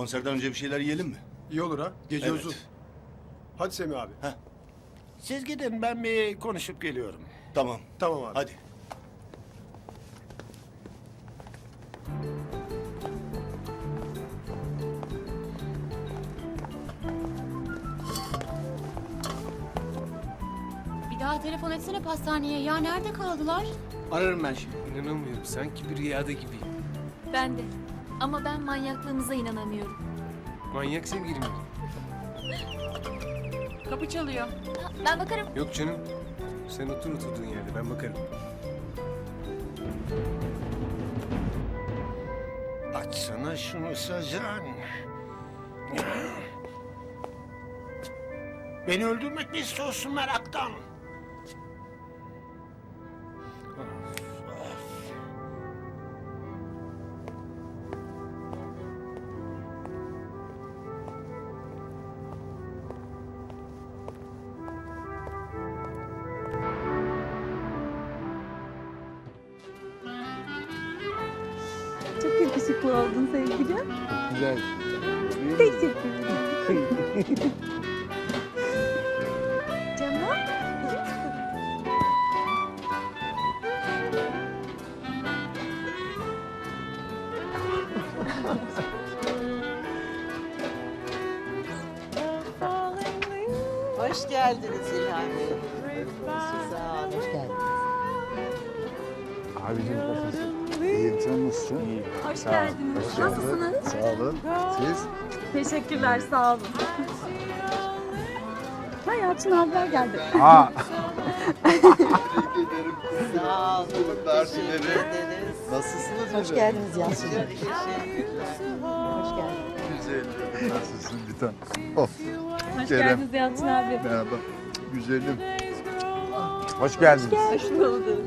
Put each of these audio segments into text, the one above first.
Konserden önce bir şeyler yiyelim mi? İyi olur ha. Gece Evet. uzun. Hadi Semih abi. Siz gidin ben bir konuşup geliyorum. Tamam. Tamam abi. Hadi. Bir daha telefon etsene pastaneye. Ya nerede kaldılar? Ararım ben şimdi. İnanamıyorum. Sanki bir rüyada gibiyim. Ben de. Ama ben manyaklığınıza inanamıyorum. Manyak sevgilim benim. Kapı çalıyor. ben bakarım. Yok canım. Sen otur oturduğun yerde. Ben bakarım. Açsana şunu Sezen. Beni öldürmek mi istiyorsun meraktan? Hoş geldiniz İlhan Bey. Sağ olun. Hoş geldiniz. Abicim nasılsın? İyiyim sen nasılsın? İyiyim. Hoş geldiniz. Nasılsınız? Sağ olun. Siz? Teşekkürler, sağ olun. Ha Yalçın abiler geldi. Aa. Sağ olun. Mutluluklar Teşekkür dilerim. Nasılsınız? Hoş geldiniz Yasin. Hoş geldiniz. Güzelim. Nasılsın bir tane? Of. Hoş Kerem. geldiniz Yalçın abi. Merhaba. Güzelim. Hoş geldiniz. Hoş bulduk.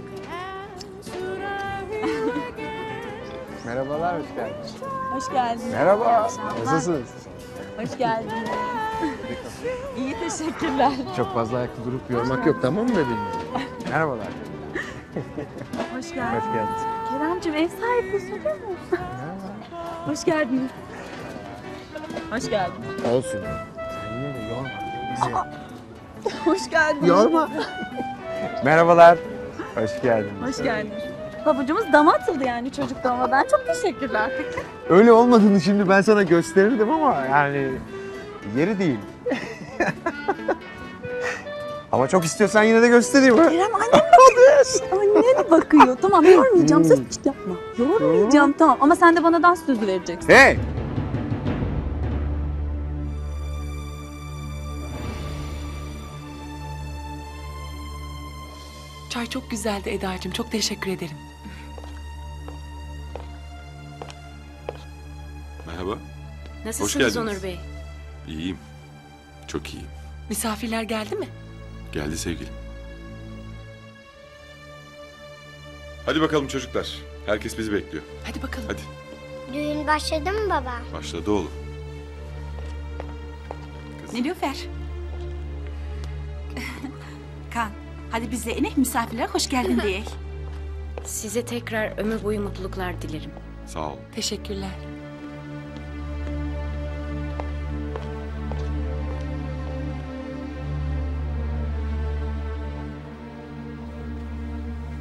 Merhabalar, hoş geldiniz. Hoş geldiniz. Merhaba. Nasılsınız? Hoş geldiniz. İyi teşekkürler. Çok fazla ayakta durup yormak yok tamam mı bebeğim? Merhabalar. Hoş geldiniz. Hoş geldiniz. Keremciğim ev sahibi soruyor mu? Hoş geldiniz. Hoş geldiniz. Olsun. Sen yine de yorma. Bizi. Hoş geldiniz. Yorma. Merhabalar. Hoş geldiniz. Hoş geldiniz. Pabucumuz dama atıldı yani çocuk damadan. Çok teşekkürler. Öyle olmadığını şimdi ben sana gösterirdim ama yani yeri değil. ama çok istiyorsan yine de göstereyim ha. Kerem annem. Annen bakıyor. Tamam yormayacağım. Söz hiç yapma. Yormayacağım tamam. Ama sen de bana dans sözü vereceksin. Hey! Çay çok güzeldi Eda'cığım. Çok teşekkür ederim. Merhaba. Nasılsınız geldiniz. Onur Bey? İyiyim. Çok iyiyim. Misafirler geldi mi? Geldi sevgilim. Hadi bakalım çocuklar. Herkes bizi bekliyor. Hadi bakalım. Hadi. Düğün başladı mı baba? Başladı oğlum. Nilüfer. kan. Hadi biz de inek misafirlere hoş geldin diye. Size tekrar ömür boyu mutluluklar dilerim. Sağ ol. Teşekkürler.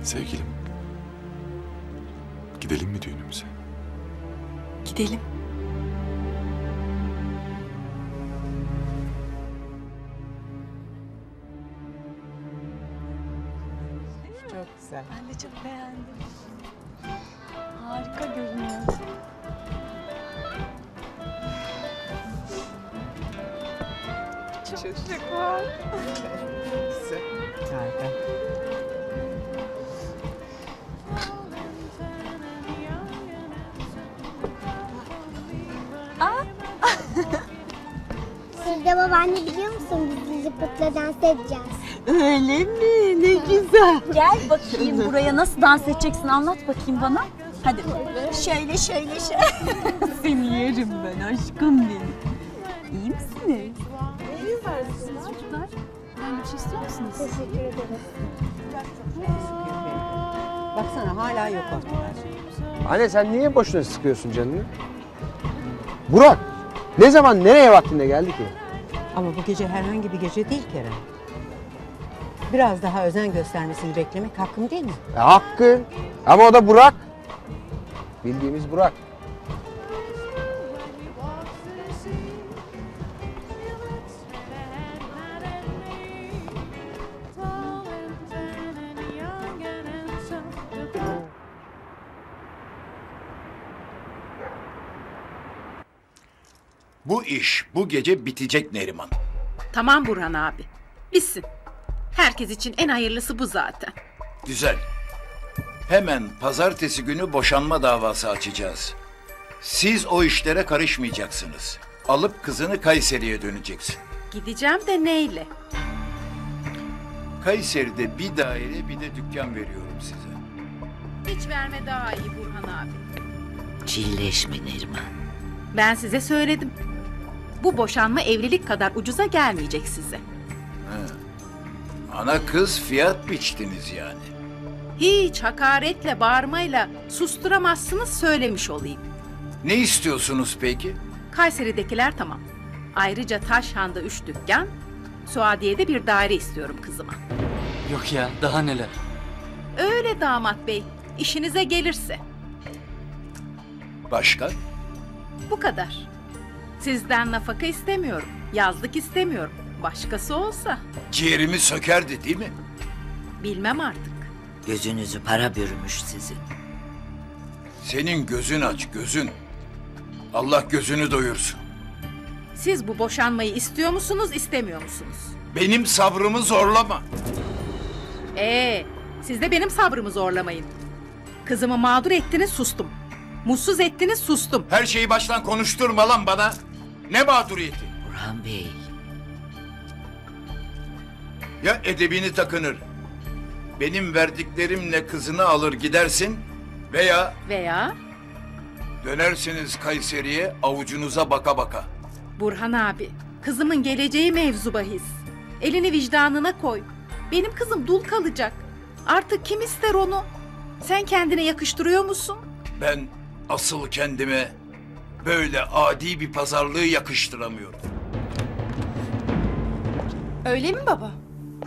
Sevgilim. Gidelim mi düğünümüze? Gidelim. Çok güzel. Ben de çok beğendim. Harika görünüyor. Çok şık var. Harika. Babaanne biliyor musun biz Lilliput'la dans edeceğiz. Öyle mi? Ne güzel. Gel bakayım buraya nasıl dans edeceksin anlat bakayım bana. Hadi. Şöyle şöyle şöyle. Seni yerim ben aşkım benim. İyi misiniz? İyi misiniz çocuklar? Yani bir şey istiyor musunuz? Teşekkür ederiz. Baksana hala yok ortada. Anne sen niye boşuna sıkıyorsun canını? Burak! Ne zaman nereye vaktinde geldi ki? Ama bu gece herhangi bir gece değil Kerem. Biraz daha özen göstermesini beklemek hakkım değil mi? E, hakkı. Ama o da Burak. Bildiğimiz Burak. İş bu gece bitecek Neriman. Tamam Burhan abi. Bitsin. Herkes için en hayırlısı bu zaten. Güzel. Hemen pazartesi günü boşanma davası açacağız. Siz o işlere karışmayacaksınız. Alıp kızını Kayseri'ye döneceksin. Gideceğim de neyle? Kayseri'de bir daire bir de dükkan veriyorum size. Hiç verme daha iyi Burhan abi. Çilleşme Neriman. Ben size söyledim. Bu boşanma evlilik kadar ucuza gelmeyecek size. Ana kız fiyat biçtiniz yani. Hiç hakaretle, bağırmayla susturamazsınız söylemiş olayım. Ne istiyorsunuz peki? Kayseri'dekiler tamam. Ayrıca Taşhan'da üç dükkan, Suadiye'de bir daire istiyorum kızıma. Yok ya daha neler. Öyle damat bey, işinize gelirse. Başka? Bu kadar. Sizden nafaka istemiyorum, yazlık istemiyorum. Başkası olsa Ciğerimi sökerdi değil mi? bilmem artık. Gözünüzü para bürümüş sizin. Senin gözün aç gözün. Allah gözünü doyursun. Siz bu boşanmayı istiyor musunuz, istemiyor musunuz? Benim sabrımı zorlama. Ee, siz de benim sabrımı zorlamayın. Kızımı mağdur ettiniz, sustum. Mutsuz ettiniz, sustum. Her şeyi baştan konuşturma lan bana. Ne mağduriyeti? Burhan Bey. Ya edebini takınır. Benim verdiklerimle kızını alır gidersin veya Veya dönersiniz Kayseri'ye avucunuza baka baka. Burhan abi, kızımın geleceği mevzu bahis. Elini vicdanına koy. Benim kızım dul kalacak. Artık kim ister onu? Sen kendine yakıştırıyor musun? Ben asıl kendime böyle adi bir pazarlığı yakıştıramıyorum. Öyle mi baba?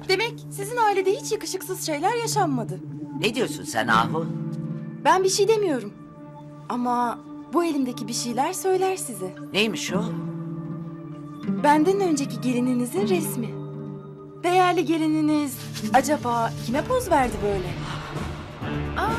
Demek sizin ailede hiç yakışıksız şeyler yaşanmadı. Ne diyorsun sen Ahu? Ben bir şey demiyorum. Ama bu elimdeki bir şeyler söyler size. Neymiş o? Benden önceki gelininizin resmi. Değerli gelininiz acaba kime poz verdi böyle? Aa,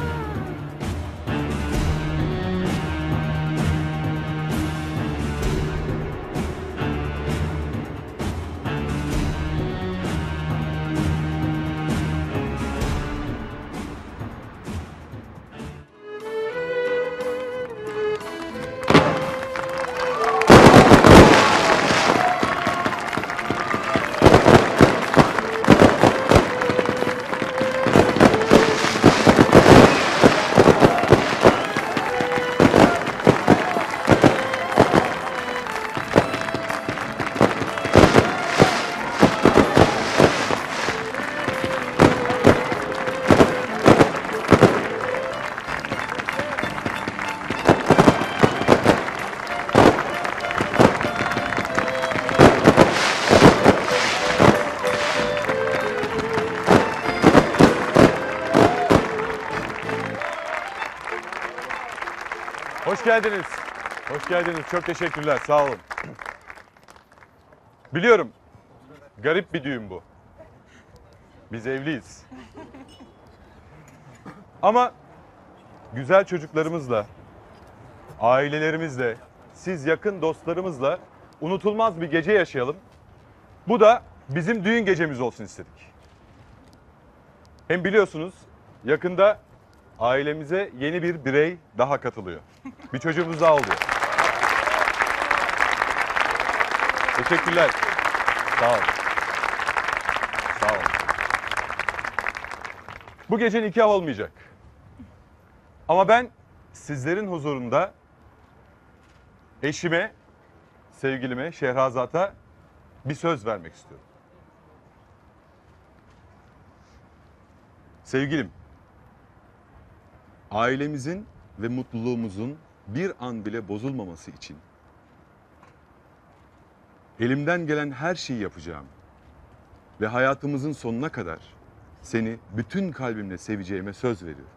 geldiniz. Hoş geldiniz. Çok teşekkürler. Sağ olun. Biliyorum. Garip bir düğün bu. Biz evliyiz. Ama güzel çocuklarımızla, ailelerimizle, siz yakın dostlarımızla unutulmaz bir gece yaşayalım. Bu da bizim düğün gecemiz olsun istedik. Hem biliyorsunuz yakında ailemize yeni bir birey daha katılıyor. Bir çocuğumuz daha oluyor. Teşekkürler. Sağ olun. Sağ olun. Bu gece nikah olmayacak. Ama ben sizlerin huzurunda eşime, sevgilime, Şehrazat'a bir söz vermek istiyorum. Sevgilim, ailemizin ve mutluluğumuzun bir an bile bozulmaması için Elimden gelen her şeyi yapacağım. Ve hayatımızın sonuna kadar seni bütün kalbimle seveceğime söz veriyorum.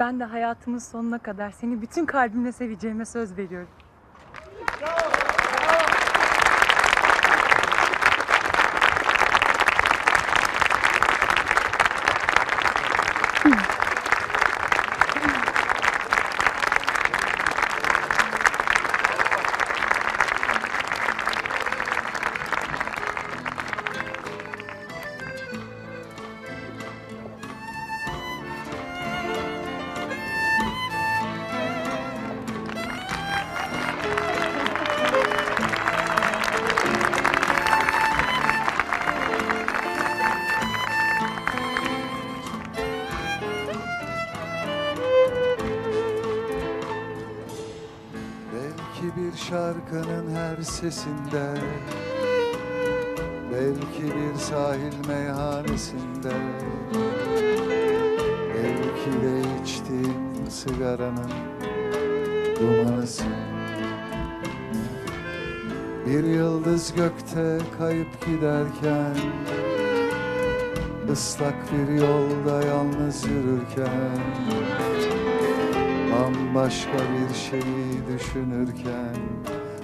Ben de hayatımın sonuna kadar seni bütün kalbimle seveceğime söz veriyorum. Şarkının her sesinde Belki bir sahil meyhanesinde Belki de içtiğim sigaranın dumanısın Bir yıldız gökte kayıp giderken ıslak bir yolda yalnız yürürken Bambaşka bir şeyi düşünürken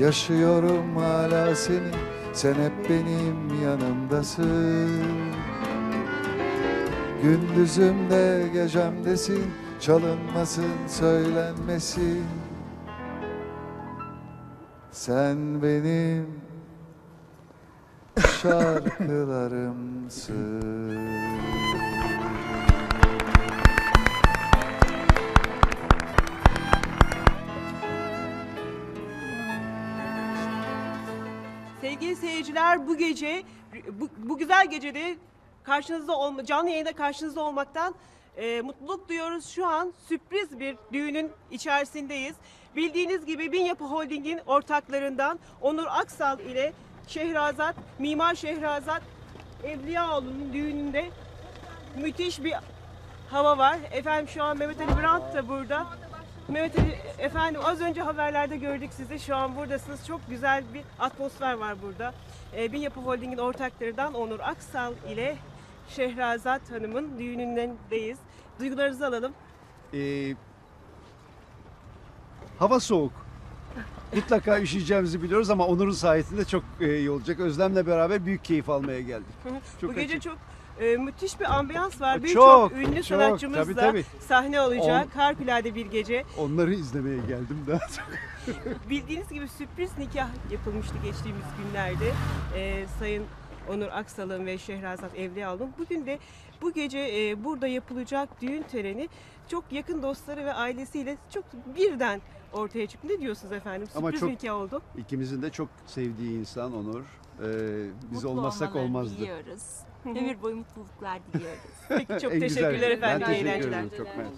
Yaşıyorum hala seni. Sen hep benim yanımdasın. Gündüzümde gecemdesin. Çalınmasın söylenmesin. Sen benim şarkılarımsın seyirciler bu gece, bu, bu güzel gecede karşınızda olma, canlı yayında karşınızda olmaktan e, mutluluk duyuyoruz. Şu an sürpriz bir düğünün içerisindeyiz. Bildiğiniz gibi Bin Yapı Holding'in ortaklarından Onur Aksal ile Şehrazat, Mimar Şehrazat Evliyaoğlu'nun düğününde müthiş bir hava var. Efendim şu an Mehmet Ali Brandt da burada. Mehmet Ali efendim az önce haberlerde gördük sizi. Şu an buradasınız. Çok güzel bir atmosfer var burada. Ee, Bin Yapı Holding'in ortaklarından Onur Aksal ile Şehrazat Hanım'ın düğünündeyiz. Duygularınızı alalım. Ee, hava soğuk. Mutlaka üşüyeceğimizi biliyoruz ama Onur'un sayesinde çok e, iyi olacak. Özlem'le beraber büyük keyif almaya geldik. Çok Bu gece açık. çok e, müthiş bir ambiyans var. Çok, Birçok ünlü çok. sanatçımız Tabii, da tabii. sahne alacak. On- Harikulade bir gece. Onları izlemeye geldim daha çok. Bildiğiniz gibi sürpriz nikah yapılmıştı geçtiğimiz günlerde. Ee, Sayın Onur Aksal'ın ve Şehrazat Evliyaoğlu'nun. Bugün de bu gece e, burada yapılacak düğün töreni çok yakın dostları ve ailesiyle çok birden ortaya çıktı. Ne diyorsunuz efendim? Ama Sürpriz çok- bir hikaye oldu. İkimizin de çok sevdiği insan Onur. Ee, biz Mutlu olmasak olmalarını olmazdı. diliyoruz. Ömür boyu mutluluklar diliyoruz. Peki çok En güzel. teşekkürler efendim. Ben iyi teşekkür eğlenceler. ederim. Çok mersi.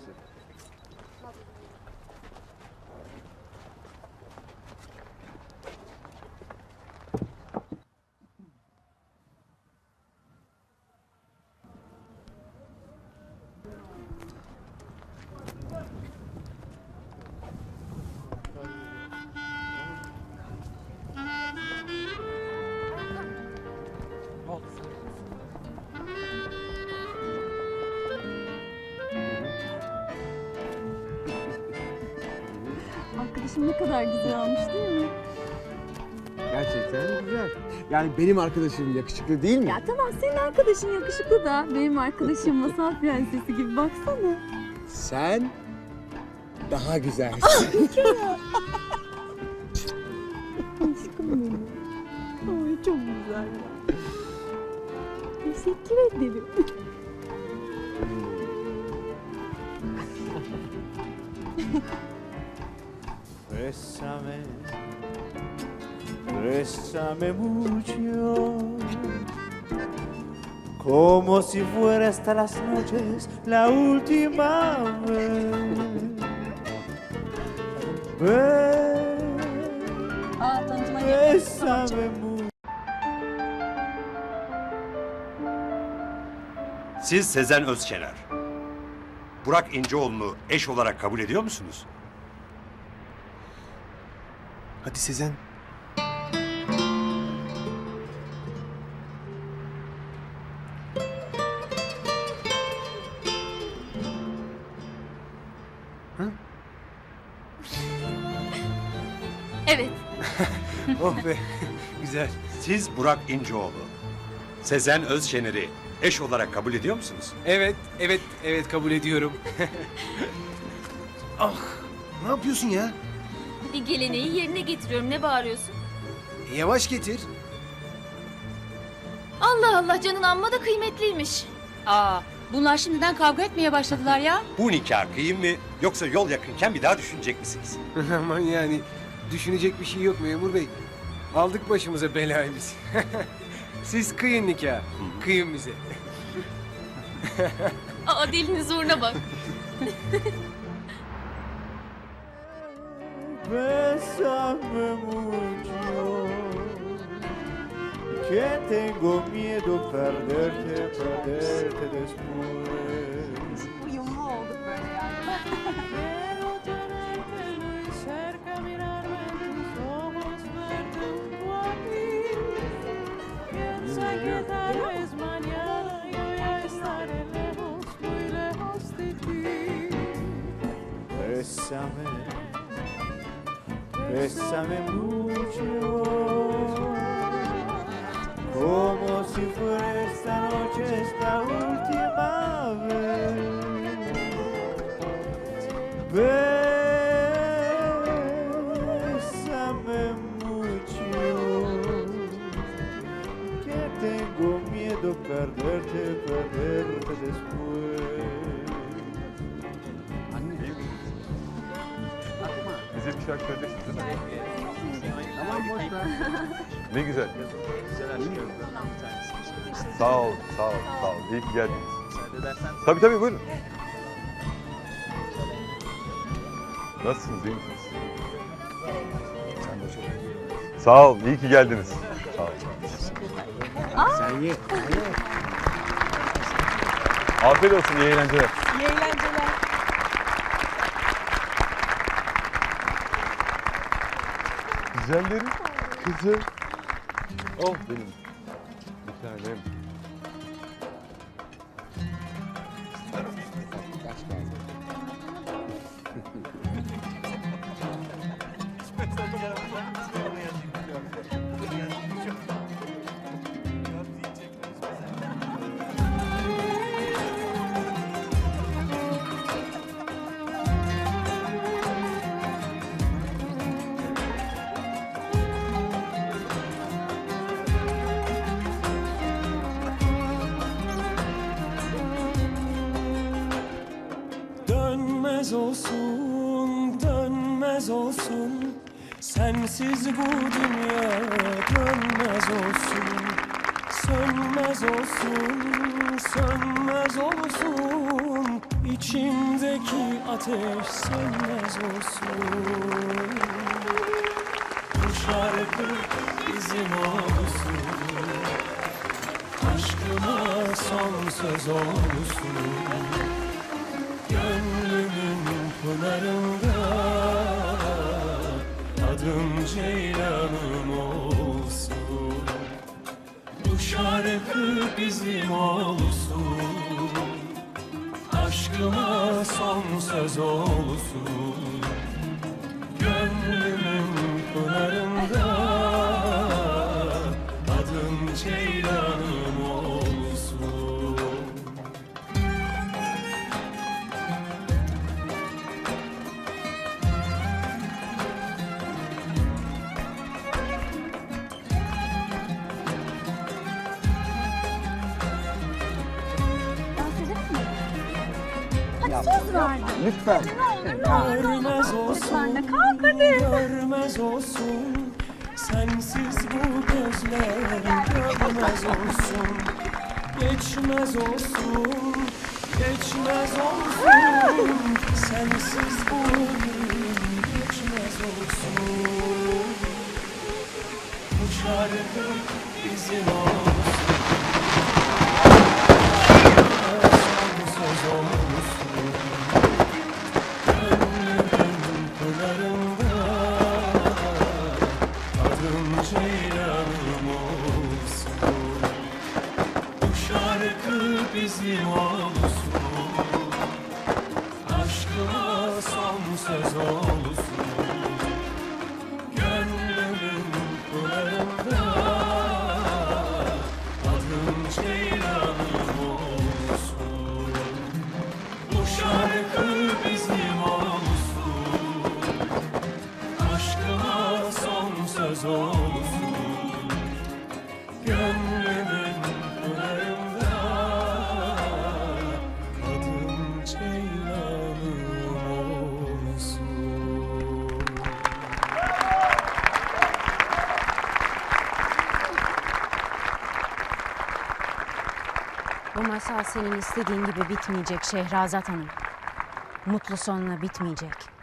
Yani benim arkadaşım yakışıklı değil mi? Ya tamam senin arkadaşın yakışıklı da benim arkadaşım masal prensesi gibi baksana. Sen daha güzelsin. Aşkım benim. Ay çok güzel ya. Teşekkür ederim. Bésame, bésame mucho, como si fuera hasta las noches la última vez. Aa tanıtıma Bésame mucho. Siz Sezen Özçener. Burak İnceoğlu'nu eş olarak kabul ediyor musunuz? Hadi Sezen. Oh be. Güzel. Siz Burak İnceoğlu, Sezen Özçener'i eş olarak kabul ediyor musunuz? Evet, evet, evet kabul ediyorum. ah, ne yapıyorsun ya? Bir geleneği yerine getiriyorum. Ne bağırıyorsun? Yavaş getir. Allah Allah canın amma da kıymetliymiş. Aa, bunlar şimdiden kavga etmeye başladılar ya. Bu nikah kıyım mı yoksa yol yakınken bir daha düşünecek misiniz? Aman yani düşünecek bir şey yok memur bey. Aldık başımıza belayı biz. Siz kıyın nikah. Kıyın bize. Aa dilini zurna bak. Mucho, que tengo miedo perderte, perderte después. Bésame mucho, şarkı söyleyeceksin değil mi? Tamam boş ver. Ne güzel. Sağ ol, sağ ol, sağ ol. İyi ki geldiniz. Tabii tabii buyurun. Nasılsınız, iyi misiniz? Sen de çok Sağ ol, iyi ki geldiniz. Sağ ol. Sen ye. Afiyet olsun. İyi eğlenceler. Güzellerim, kızım. Oh benim. Sensiz bu dünya dönmez olsun Sönmez olsun, sönmez olsun. İçimdeki ateş sönmez olsun. Bu şarkı bizim olsun. Aşkıma son söz olsun olsun. Aşkıma son söz olsun Söz verdin. Lütfen. Ne olur ne olur. Görmez olsun, Lütfen de kalk hadi. görmez olsun Sensiz bu gözler görmez olsun Geçmez olsun, geçmez olsun Sensiz bu ömrüm geçmez olsun Bu şarkı bizim olsun olsun Gönlümün pınarında Adım Ceylanım olsun Bu masal senin istediğin gibi bitmeyecek Şehrazat Hanım. Mutlu sonla bitmeyecek.